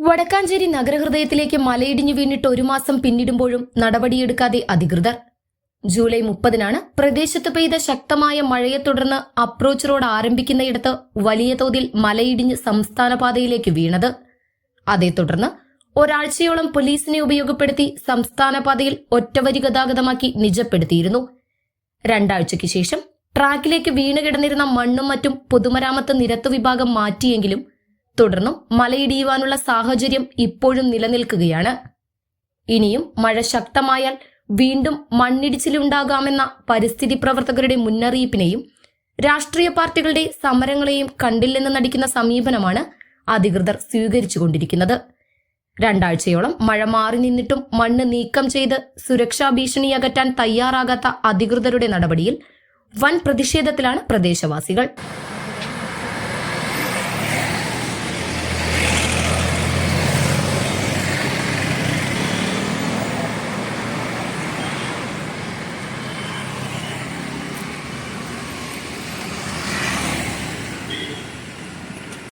വടക്കാഞ്ചേരി നഗരഹൃദയത്തിലേക്ക് മലയിടിഞ്ഞു വീണിട്ട് ഒരു മാസം പിന്നിടുമ്പോഴും നടപടിയെടുക്കാതെ അധികൃതർ. ജൂലൈ മുപ്പതിനാണ് പ്രദേശത്ത് പെയ്ത ശക്തമായ മഴയെ തുടർന്ന് അപ്രോച്ച് റോഡ് ആരംഭിക്കുന്നയിടത്ത് വലിയ തോതിൽ മലയിടിഞ്ഞ് സംസ്ഥാന പാതയിലേക്ക് വീണത്. അതേ തുടർന്ന് ഒരാഴ്ചയോളം പോലീസിനെ ഉപയോഗപ്പെടുത്തി സംസ്ഥാന പാതയിൽ ഒറ്റവരി ഗതാഗതമാക്കി നിജപ്പെടുത്തിയിരുന്നു. രണ്ടാഴ്ചയ്ക്ക് ശേഷം ട്രാക്കിലേക്ക് വീണ് കിടന്നിരുന്ന മണ്ണും മറ്റും പൊതുമരാമത്ത് നിരത്തു വിഭാഗം മാറ്റിയെങ്കിലും തുടർന്നും മലയിടിയുവാനുള്ള സാഹചര്യം ഇപ്പോഴും നിലനിൽക്കുകയാണ്. ഇനിയും മഴ ശക്തമായാൽ വീണ്ടും മണ്ണിടിച്ചിലുണ്ടാകാമെന്ന പരിസ്ഥിതി പ്രവർത്തകരുടെ മുന്നറിയിപ്പിനെയും രാഷ്ട്രീയ പാർട്ടികളുടെ സമരങ്ങളെയും കണ്ടില്ലെന്ന് നടിക്കുന്ന സമീപനമാണ് അധികൃതർ സ്വീകരിച്ചുകൊണ്ടിരിക്കുന്നത്. രണ്ടാഴ്ചയോളം മഴ മാറി നിന്നിട്ടും മണ്ണ് നീക്കം ചെയ്ത് സുരക്ഷാ ഭീഷണി അകറ്റാൻ തയ്യാറാകാത്ത അധികൃതരുടെ നടപടിയിൽ വൻ പ്രതിഷേധത്തിലാണ് പ്രദേശവാസികൾ.